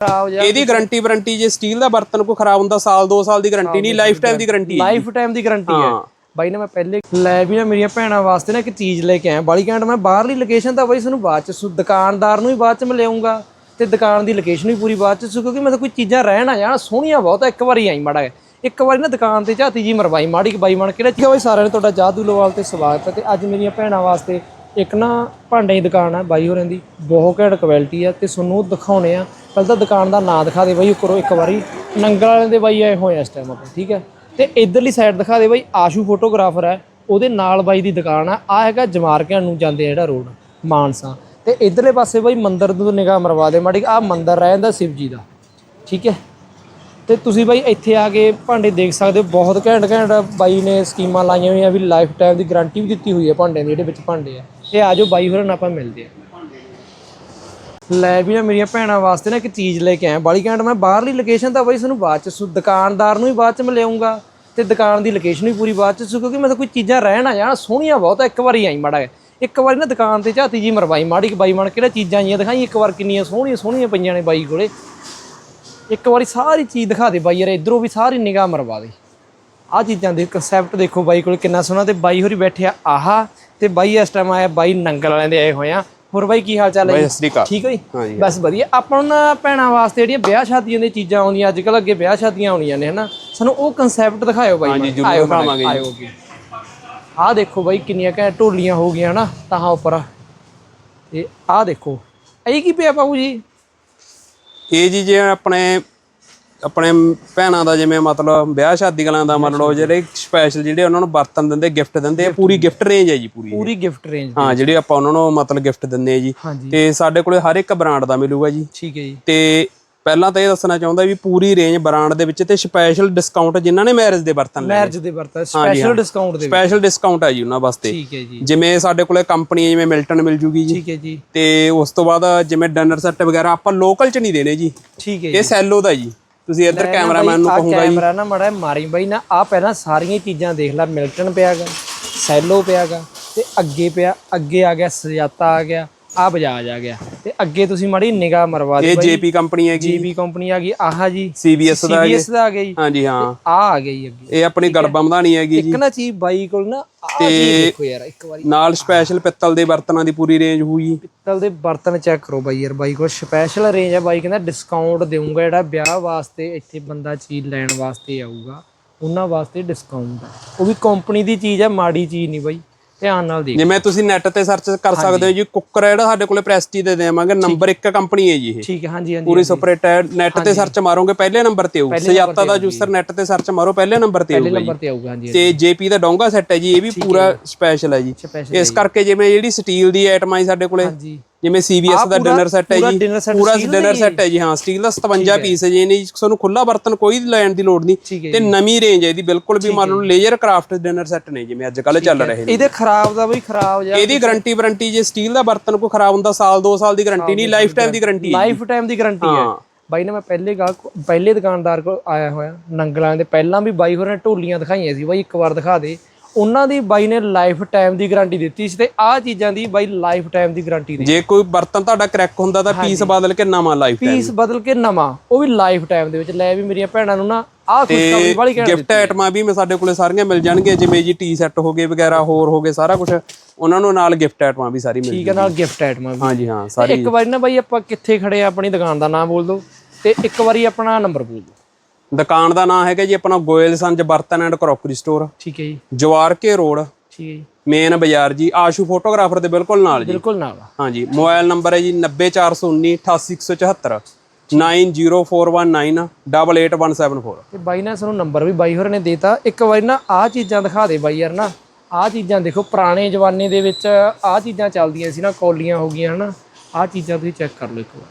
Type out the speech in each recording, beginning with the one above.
ਖਰਾਬ ਜਾਂ ਇਹਦੀ ਗਾਰੰਟੀ ਵਾਰੰਟੀ ਜੇ ਸਟੀਲ ਦਾ ਬਰਤਨ ਕੋ ਖਰਾਬ ਹੁੰਦਾ ਸਾਲ 2 ਸਾਲ ਦੀ ਗਾਰੰਟੀ ਨਹੀਂ ਲਾਈਫ ਟਾਈਮ ਦੀ ਗਾਰੰਟੀ ਹੈ ਲਾਈਫ ਟਾਈਮ ਦੀ ਗਾਰੰਟੀ ਹੈ। ਹਾਂ। ਬਾਈ ਨੇ ਮੈਂ ਪਹਿਲੇ ਲੈ ਵੀ ਨਾ ਮੇਰੀਆਂ ਭੈਣਾਂ ਵਾਸਤੇ ਨਾ ਇੱਕ ਚੀਜ਼ ਲੈ ਕੇ ਆਇਆ। ਬਾਲੀ ਘੈਂਟ ਮੈਂ ਬਾਹਰਲੀ ਲੋਕੇਸ਼ਨ ਤਾਂ ਬਾਈ ਤੁਹਾਨੂੰ ਬਾਅਦ ਚ ਸੁ- ਦੁਕਾਨਦਾਰ ਨੂੰ ਵੀ ਬਾਅਦ ਚ ਮੈਂ ਲਿਆਉਂਗਾ ਤੇ ਦੁਕਾਨ ਦੀ ਲੋਕੇਸ਼ਨ ਵੀ ਪੂਰੀ ਬਾਅਦ ਚ ਸੂ ਕਿਉਂਕਿ ਮੈਂ ਤਾਂ ਕੋਈ ਚੀਜ਼ਾਂ ਰਹਿਣ ਆ ਜਾਣ ਸੋਹਣੀਆਂ ਬਹੁਤ ਆ ਇੱਕ ਵਾਰੀ ਆਈ ਮਾੜਾ ਜਿਹਾ। ਇੱਕ ਵਾਰੀ ਨਾ ਦੁਕਾਨ ਤੇ ਝਾਤੀ ਜੀ ਮਰਵਾਈ ਮਾੜੀ ਕਿ ਬਾਈ ਬਣ ਕੇ ਨਾ ਠੀਕ ਆ? ਬਾਈ ਸਾਰਿਆਂ ਨੂੰ ਤੁਹਾਡਾ ਜਾਦੂ ਲੋਵਾਲ ਤੇ ਸਵਾਗਤ ਹੈ ਤੇ ਅੱਜ ਮੇਰੀਆਂ ਭੈਣਾਂ ਵਾਸਤੇ ਇੱਕ ਨਾ ਭਾਂਡੇ ਦੀ ਦੁਕਾਨ ਆ ਬਾਈ ਹੋਰਾਂ ਦੀ, ਬਹੁਤ ਘੈਂਟ ਕੁਆਲਿਟੀ ਆ ਤੇ ਤੁਹਾਨੂੰ ਉਹ ਦਿਖਾਉਣੇ ਆ। ਪਹਿਲਾਂ ਤਾਂ ਦੁਕਾਨ ਦਾ ਨਾਂ ਦਿਖਾ ਦੇ ਬਾਈ ਕਰੋ ਇੱਕ ਵਾਰੀ। ਨੰਗਲ ਵਾਲੇ ਦੇ ਬਾਈ ਆਏ ਹੋਏ ਆ ਇਸ ਟਾਈਮ ਆਪਾਂ, ਠੀਕ ਹੈ ਤੇ ਇਧਰਲੀ ਸਾਈਡ ਦਿਖਾ ਦੇ ਬਾਈ, ਆਸ਼ੂ ਫੋਟੋਗ੍ਰਾਫਰ ਹੈ ਉਹਦੇ ਨਾਲ ਬਾਈ ਦੀ ਦੁਕਾਨ ਆ। ਆ ਹੈਗਾ ਜਮਾਰਕਿਆਂ ਨੂੰ ਜਾਂਦੇ ਆ ਜਿਹੜਾ ਰੋਡ ਮਾਨਸਾ। ਤੇ ਇਧਰਲੇ ਪਾਸੇ ਬਾਈ ਮੰਦਰ ਨੂੰ ਨਿਗਾਹ ਮਰਵਾ ਦੇ ਮਾੜੀ ਆ ਮੰਦਰ ਰਹਿ ਜਾਂਦਾ ਸ਼ਿਵ ਜੀ ਦਾ, ਠੀਕ ਹੈ ਤੇ ਤੁਸੀਂ ਬਾਈ ਇੱਥੇ ਆ ਕੇ ਭਾਂਡੇ ਦੇਖ ਸਕਦੇ ਹੋ, ਬਹੁਤ ਘੈਂਟ ਘੈਂਟ ਬਾਈ ਨੇ ਸਕੀਮਾਂ ਲਾਈਆਂ ਹੋਈਆਂ, ਵੀ ਲਾਈਫ ਟਾਈਮ ਦੀ ਗਾਰੰਟੀ ਵੀ ਦਿੱਤੀ ਹੋਈ ਹੈ ਭਾਂਡਿਆਂ ਦੀ, ਜਿਹੜੇ ਵਿੱਚ ਭਾਂਡੇ ਆ। ਇਹ ਆਜੋ ਬਾਈ ਹੋਰਾਂ ਨਾਲ ਆਪਾਂ ਮਿਲਦੇ ਆ ਲੈ ਵੀ ਨਾ ਮੇਰੀਆਂ ਭੈਣਾਂ ਵਾਸਤੇ ਨਾ ਇੱਕ ਚੀਜ਼ ਲੈ ਕੇ ਆਇਆ, ਬਾਲੀ ਘੈਂਟ ਮੈਂ ਬਾਹਰਲੀ ਲੋਕੇਸ਼ਨ ਤਾਂ ਬਾਈ ਤੁਹਾਨੂੰ ਬਾਅਦ ਚ ਸੁ- ਦੁਕਾਨਦਾਰ ਨੂੰ ਵੀ ਬਾਅਦ ਚ ਮੈਂ ਲਿਆਉਂਗਾ ਤੇ ਦੁਕਾਨ ਦੀ ਲੋਕੇਸ਼ਨ ਵੀ ਪੂਰੀ ਬਾਅਦ ਚ ਸੂ, ਕਿਉਂਕਿ ਮੈਂ ਤਾਂ ਕੋਈ ਚੀਜ਼ਾਂ ਰਹਿਣ ਆ ਜਾਣ, ਸੋਹਣੀਆਂ ਬਹੁਤ ਇੱਕ ਵਾਰੀ ਆਈ ਮਾੜਾ ਇੱਕ ਵਾਰੀ ਨਾ ਦੁਕਾਨ ਤੇ ਝਾਤੀ ਜੀ ਮਰਵਾਈ, ਮਾੜੀ ਕਿ ਬਾਈ ਬਣ ਕਿਹੜਾ ਚੀਜ਼ਾਂ ਆਈਆਂ ਦਿਖਾਈ, ਇੱਕ ਵਾਰ ਕਿੰਨੀਆਂ ਸੋਹਣੀਆਂ ਸੋਹਣੀਆਂ ਪਈਆਂ ਨੇ ਬਾਈ ਕੋਲੇ। ਇੱਕ ਵਾਰੀ ਸਾਰੀ ਚੀਜ਼ ਦਿਖਾ ਦੇ ਬਾਈ ਯਾਰ ਇਧਰੋਂ ਵੀ ਸਾਰੀ ਨਿਗਾਹ ਮਰਵਾ ਦੇ। ਆਹ ਚੀਜ਼ਾਂ ਦੇ ਕਨਸੈਪਟ ਦੇਖੋ ਬਾਈ ਕੋਲ ਕਿੰਨਾ ਸੋਹਣਾ ਤੇ ਬਾਈ ਹੋਰੀ ਬੈਠਿਆ ਆਹਾ ਤੇ ਬਾਈ ਇਸ ਟਾਈਮ ਆਇਆ ਬਾਈ ਨੰਗਲ ਵਾਲਿਆਂ ਦੇ ਆਏ ਹੋਏ ਆ। ਹੋਰ ਬਾਈ ਕੀ ਹਾਲ ਚਾਲ ਹੈ ਠੀਕ ਹੈ ਜੀ? ਬਸ ਵਧੀਆ। ਆਪਾਂ ਨੂੰ ਭੈਣਾਂ ਵਾਸਤੇ ਜਿਹੜੀਆਂ ਵਿਆਹ ਸ਼ਾਦੀਆਂ ਦੀਆਂ ਚੀਜ਼ਾਂ ਆਉਂਦੀਆਂ ਅੱਜ ਕੱਲ ਅੱਗੇ ਵਿਆਹ ਸ਼ਾਦੀਆਂ ਆਉਣੀਆਂ ਨੇ ਹਨਾ? ਸਾਨੂੰ ਉਹ ਕਨਸੈਪਟ ਦਿਖਾਇਓ ਬਾਈ ਹਾਂਜੀ। ਜ਼ਰੂਰ ਜੀ। ਆਇਓ ਆਹ ਦੇਖੋ ਬਾਈ ਕਿੰਨੀਆਂ ਘੈਂਟ ਢੋਲੀਆਂ ਹੋ ਗਈਆਂ ਹਨਾ? ਤਾਂ ਉੱਪਰ ਤੇ ਆਹ ਦੇਖੋ। ਇਹ ਕੀ ਪਿਆ ਬਾਬੂ ਜੀ? ਇਹ ਜੀ ਜੇ ਆਪਣੇ ਆਪਣੇ ਭੈਣਾਂ ਦਾ ਜਿਵੇਂ ਮਤਲਬ ਵਿਆਹ ਸ਼ਾਦੀ ਗਲਾਂ ਦਾ ਮੰਨ ਲਓ ਜਿਹੜੇ ਸਪੈਸ਼ਲ ਜਿਹੜੇ ਉਹਨਾਂ ਨੂੰ ਬਰਤਨ ਦਿੰਦੇ ਗਿਫਟ ਦਿੰਦੇ ਆ ਪੂਰੀ ਗਿਫਟ ਰੇਂਜ ਹੈ ਜੀ ਪੂਰੀ ਪੂਰੀ ਗਿਫਟ ਰੇਂਜ ਹਾਂ ਜਿਹੜੀ ਆਪਾਂ ਉਹਨਾਂ ਨੂੰ ਮਤਲਬ ਗਿਫਟ ਦਿੰਦੇ ਆ ਜੀ। ਤੇ ਸਾਡੇ ਕੋਲੇ ਹਰ ਇੱਕ ਬ੍ਰਾਂਡ ਦਾ ਮਿਲੂਗਾ ਜੀ। ਠੀਕ ਹੈ ਜੀ। ਤੇ ਪਹਿਲਾਂ ਤਾਂ ਇਹ ਦੱਸਣਾ ਚਾਹੁੰਦਾ ਵੀ ਪੂਰੀ ਰੇਂਜ ਬ੍ਰਾਂਡ ਦੇ ਵਿੱਚ ਤੇ ਸਪੈਸ਼ਲ ਡਿਸਕਾਊਂਟ ਜਿਨ੍ਹਾਂ ਨੇ ਮੈਰਿਜ ਦੇ ਬਰਤਨ ਲਏ ਮੈਰਿਜ ਦੇ ਵਰਤਾ ਸਪੈਸ਼ਲ ਡਿਸਕਾਊਂਟ ਦੇ ਸਪੈਸ਼ਲ ਡਿਸਕਾਊਂਟ ਹੈ ਜੀ ਉਹਨਾਂ ਵਾਸਤੇ। ਠੀਕ ਹੈ ਜੀ। ਜਿਵੇਂ ਸਾਡੇ ਕੋਲੇ ਕੰਪਨੀ ਜਿਵੇਂ ਮਿਲਟਨ ਮਿਲ ਜੂਗੀ ਜੀ। ਠੀਕ ਹੈ ਜੀ। ਤੇ ਉਸ ਤੋਂ ਬਾਅਦ ਜਿਵੇਂ ਡਨਰ ਸੈੱਟ ਵਗੈਰਾ ਆਪਾਂ ਲੋਕਲ ਚ ਨਹੀਂ ਦੇਣੇ ਜੀ। ਠੀਕ ਹੈ ਇਹ ਸੈਲੋ ਦਾ ਜੀ। ਤੁਸੀਂ ਇੱਧਰ ਕੈਮਰਾਮੈਨ ਨੂੰ ਆ ਕਹੂੰਗਾ ਜੀ। ਕੈਮਰਾ ਨਾ ਮੜਾ ਮਾਰੀ ਬਾਈ ਨਾ ਆ ਪਹਿਲਾਂ ਸਾਰੀਆਂ ਚੀਜ਼ਾਂ ਦੇਖ ਲੈ। ਮਿਲਟਨ ਪਿਆਗਾ ਸੈਲੋ ਪਿਆਗਾ ਤੇ ਅੱਗੇ ਪਿਆ ਅੱਗੇ ਆ ਗਿਆ ਸਜਾਤਾ ਆ ਗਿਆ ਆ ਬਜਾਜ ਆ ਗਿਆ। ਤੇ ਅੱਗੇ ਤੁਸੀਂ ਮਾੜੀ ਨਿਗਾਹ ਮਰਵਾ ਦਿਓ ਇਹ ਜੇਪੀ ਕੰਪਨੀ ਹੈਗੀ। ਜੀਬੀ ਕੰਪਨੀ ਆ ਗਈ ਆਹ ਜੀ। ਸੀਬੀਐਸ ਦਾ ਹੈਗੇ। ਸੀਬੀਐਸ ਦਾ ਆ ਗਿਆ ਜੀ। ਹਾਂਜੀ ਹਾਂ। ਆ ਆ ਗਈ ਜੀ ਅੱਗੇ। ਇਹ ਆਪਣੀ ਗੜਬਮਦਾਨੀ ਹੈਗੀ ਜੀ। ਇੱਕ ਨਾ ਚੀਜ਼ ਬਾਈ ਕੋਲ ਨਾ ਆ ਚੀਜ਼ ਦੇਖੋ ਯਾਰ ਇੱਕ ਵਾਰੀ। ਨਾਲ ਸਪੈਸ਼ਲ ਪਿੱਤਲ ਦੇ ਬਰਤਨਾਂ ਦੀ ਪੂਰੀ ਰੇਂਜ ਹੋਈ ਪਿੱਤਲ ਦੇ ਬਰਤਨ ਚੈੱਕ ਕਰੋ ਬਾਈ ਯਾਰ ਬਾਈ ਕੋਲ ਸਪੈਸ਼ਲ ਰੇਂਜ ਹੈ ਬਾਈ ਕਹਿੰਦਾ ਡਿਸਕਾਊਂਟ ਦੇਊਂਗਾ ਜਿਹੜਾ ਵਿਆਹ ਵਾਸਤੇ ਇੱਥੇ ਬੰਦਾ ਚੀਜ਼ ਲੈਣ ਵਾਸਤੇ ਆਊਗਾ। ਉਹਨਾਂ ਵਾਸਤੇ ਡਿਸਕਾਊਂਟ ਉਹ ਵੀ ਕੰਪਨੀ ਦੀ ਚੀਜ਼ ਹੈ ਮਾੜੀ ਚੀਜ਼ ਨਹੀਂ ਬਾਈ। ਧਿਆਨ ਨਾਲ ਦੇਖ। ਜਿਵੇਂ ਤੁਸੀਂ ਨੈਟ ਤੇ ਸਰਚ ਕਰ ਸਕਦੇ ਹੋ ਜੀ ਕੁੱਕਰ ਹੈ ਜਿਹੜਾ ਸਾਡੇ ਕੋਲੇ ਪ੍ਰੈਸਟੀ ਦੇ ਦੇਵਾਂਗੇ ਨੰਬਰ 1 ਕੰਪਨੀ ਹੈ ਜੀ ਇਹ। ਠੀਕ ਹੈ ਹਾਂਜੀ ਹਾਂਜੀ ਪੂਰੀ ਸੁਪਰੇਟ ਹੈ ਨੈਟ ਤੇ ਸਰਚ ਮਾਰੋਗੇ ਪਹਿਲੇ ਨੰਬਰ ਤੇ ਆਊ। ਸਜਾਤਾ ਦਾ ਜੂਸਰ ਨੈਟ ਤੇ ਸਰਚ ਮਾਰੋ ਪਹਿਲੇ ਨੰਬਰ ਤੇ ਆਊਗਾ ਜੀ। ਨੰਬਰ ਤੇ ਆਊਗਾ ਹਾਂਜੀ ਤੇ ਜੇਪੀ ਦਾ ਡੋਂਗਾ ਸੈੱਟ ਹੈ ਜੀ ਇਹ ਵੀ ਪੂਰਾ ਸਪੈਸ਼ਲ ਹੈ ਜੀ। ਇਸ ਕਰਕੇ ਜਿਵੇਂ ਜਿਹੜੀ ਸਟੀਲ ਦੀ ਆਈਟਮ ਆਈ ਸਾਡੇ ਕੋਲੇ ਹਾਂਜੀ। ਜਿਵੇਂ ਸੀਬੀਐਸ ਦਾ ਡਿਨਰ ਸੈੱਟ ਹੈ ਜੀ। ਪੂਰਾ ਡਿਨਰ ਸੈੱਟ ਹੈ ਜੀ। ਹਾਂ ਸਟੀਲ ਦਾ 57 ਪੀਸ ਹੈ ਜੀ ਨਹੀਂ ਤੁਹਾਨੂੰ ਖੁੱਲਾ ਬਰਤਨ ਕੋਈ ਲੈਣ ਦੀ ਲੋੜ ਨਹੀਂ ਤੇ ਨਵੀਂ ਰੇਂਜ ਹੈ ਇਹਦੀ ਬਿਲਕੁਲ ਵੀ ਮੰਨ ਲਓ ਲੇਜ਼ਰ ਕਰਾਫਟ ਡਿਨਰ ਸੈੱਟ ਨੇ ਜਿਵੇਂ ਅੱਜ ਕੱਲ ਚੱਲ ਰਹੇ ਨੇ। ਇਹਦੇ ਖਰਾਬ ਦਾ ਬਈ ਖਰਾਬ ਜਾਂ ਇਹਦੀ ਗਾਰੰਟੀ ਵਾਰੰਟੀ ਜੇ ਸਟੀਲ ਦਾ ਬਰਤਨ ਕੋਈ ਖਰਾਬ ਹੁੰਦਾ ਸਾਲ 2 ਸਾਲ ਦੀ ਗਾਰੰਟੀ ਨਹੀਂ ਲਾਈਫ ਟਾਈਮ ਦੀ ਗਾਰੰਟੀ ਹੈ ਲਾਈਫ ਟਾਈਮ ਦੀ ਗਾਰੰਟੀ ਹੈ। ਬਾਈ ਨੇ ਮੈਂ ਪਹਿਲੇ ਗਾ ਪਹਿਲੇ ਦੁਕਾਨਦਾਰ ਕੋਲ ਆਇਆ ਹੋਇਆ ਨੰਗਲਾਂ ਦੇ। ਪਹਿਲਾਂ ਵੀ ਬਾਈ ਹੋਰਾਂ ਨੇ ਢੋਲੀਆਂ ਦਿਖਾਈਆਂ ਸੀ। ਬਾਈ ਇੱਕ ਵਾਰ ਦਿਖਾ ਦੇ। ਉਹਨਾਂ ਦੀ ਬਾਈ ਨੇ ਲਾਈਫ ਟਾਈਮ ਦੀ ਗਾਰੰਟੀ ਦਿੱਤੀ ਸੀ ਤੇ ਆਹ ਚੀਜ਼ਾਂ ਦੀ ਬਾਈ ਲਾਈਫ ਟਾਈਮ ਦੀ ਗਾਰੰਟੀ ਦੇ ਜੇ ਕੋਈ ਬਰਤਨ ਤੁਹਾਡਾ ਕਰੈਕ ਹੁੰਦਾ ਤਾਂ ਪੀਸ ਬਦਲ ਕੇ ਨਵਾਂ ਲਾਈਫ ਟਾਈਮ। ਪੀਸ ਬਦਲ ਕੇ ਨਵਾਂ ਉਹ ਵੀ ਲਾਈਫ ਟਾਈਮ ਦੇ ਵਿੱਚ। ਲੈ ਵੀ ਮੇਰੀਆਂ ਭੈਣਾਂ ਨੂੰ ਨਾ ਆਹ ਖੁਸ਼ਖਬਰੀ ਵਾਲੀ ਕਹਿਣ ਗਿਫਟ ਆਈਟਮਾਂ ਵੀ ਮੈਂ ਸਾਡੇ ਕੋਲੇ ਸਾਰੀਆਂ ਮਿਲ ਜਾਣਗੀਆਂ ਜਿਵੇਂ ਜੀ ਟੀ ਸੈੱਟ ਹੋ ਗਏ ਵਗੈਰਾ ਹੋਰ ਹੋ ਗਏ ਸਾਰਾ ਕੁਝ ਉਹਨਾਂ ਨੂੰ ਨਾਲ ਗਿਫਟ ਆਈਟਮਾਂ ਵੀ ਸਾਰੀ ਮਿਲ ਠੀਕ ਹੈ ਨਾਲ ਗਿਫਟ ਆਈਟਮਾਂ ਵੀ। ਹਾਂਜੀ ਹਾਂ ਸਾਰੀ ਇੱਕ ਵਾਰੀ ਨਾ ਬਾਈ ਆਪਾਂ ਕਿੱਥੇ ਖੜੇ ਆ ਆਪਣੀ ਦੁਕਾਨ ਦਾ ਨਾਮ ਬੋਲ ਦਿਓ ਤੇ ਇੱਕ ਵਾਰੀ ਆਪਣਾ ਨੰਬਰ ਬੋਲ ਦਿਓ। ਦੁਕਾਨ ਦਾ ਨਾਮ ਹੈਗਾ ਜੀ ਆਪਣਾ ਗੋਇਲ ਸੰਜ ਬਰਤਨ ਐਂਡ ਕਰੋਕਰੀ ਸਟੋਰ। ਠੀਕ ਹੈ ਜੀ। ਜਵਾਰ ਕੇ ਰੋਡ। ਠੀਕ ਹੈ ਜੀ। ਮੇਨ ਬਾਜ਼ਾਰ ਜੀ ਆਸ਼ੂ ਫੋਟੋਗ੍ਰਾਫਰ ਦੇ ਬਿਲਕੁਲ ਨਾਲ ਜੀ। ਬਿਲਕੁਲ ਨਾਲ। ਹਾਂਜੀ ਮੋਬਾਈਲ ਨੰਬਰ ਹੈ ਜੀ 90419 88174 9041988174 ਤੇ ਬਾਈ ਨੇ ਸਾਨੂੰ ਨੰਬਰ ਵੀ ਬਾਈ ਹੋਰਾਂ ਨੇ ਦੇਤਾ। ਇੱਕ ਵਾਰੀ ਨਾ ਆਹ ਚੀਜ਼ਾਂ ਦਿਖਾ ਦੇ ਬਾਈ ਯਾਰ ਨਾ। ਆਹ ਚੀਜ਼ਾਂ ਦੇਖੋ ਪੁਰਾਣੇ ਜਮਾਨੇ ਦੇ ਵਿੱਚ ਆਹ ਚੀਜ਼ਾਂ ਚੱਲਦੀਆਂ ਸੀ ਨਾ ਕੌਲੀਆਂ ਹੋ ਗਈਆਂ ਹਨਾ। ਆਹ ਚੀਜ਼ਾਂ ਤੁਸੀਂ ਚੈੱਕ ਕਰ ਲਓ ਇੱਕ ਵਾਰ।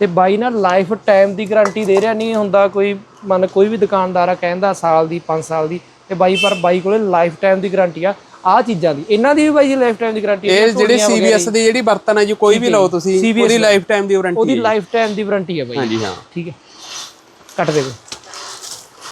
ਤੇ ਬਾਈ ਨਾ ਲਾਈਫ ਟਾਈਮ ਦੀ ਗਾਰੰਟੀ ਦੇ ਰਿਹਾ ਨਹੀਂ ਹੁੰਦਾ ਕੋਈ ਮਨ ਕੋਈ ਵੀ ਦੁਕਾਨਦਾਰ ਆ ਕਹਿੰਦਾ ਸਾਲ ਦੀ 5 ਸਾਲ ਦੀ ਤੇ ਬਾਈ ਪਰ ਬਾਈ ਕੋਲੇ ਲਾਈਫ ਟਾਈਮ ਦੀ ਗਾਰੰਟੀ ਆ ਆਹ ਚੀਜ਼ਾਂ ਦੀ। ਇਹਨਾਂ ਦੀ ਵੀ ਬਾਈ ਲਾਈਫ ਟਾਈਮ ਦੀ ਗਾਰੰਟੀ ਇਹ ਜਿਹੜੀ ਸੀਬੀਐਸ ਦੀ ਜਿਹੜੀ ਬਰਤਨ ਹੈ ਜੀ ਕੋਈ ਵੀ ਲਓ ਤੁਸੀਂ ਉਹਦੀ ਲਾਈਫ ਟਾਈਮ ਦੀ ਵਾਰੰਟੀ ਉਹਦੀ ਲਾਈਫ ਟਾਈਮ ਦੀ ਵਾਰੰਟੀ ਆ ਬਾਈ। ਹਾਂਜੀ ਹਾਂ। ਠੀਕ ਹੈ। ਕੱਟ ਦੇਵੇ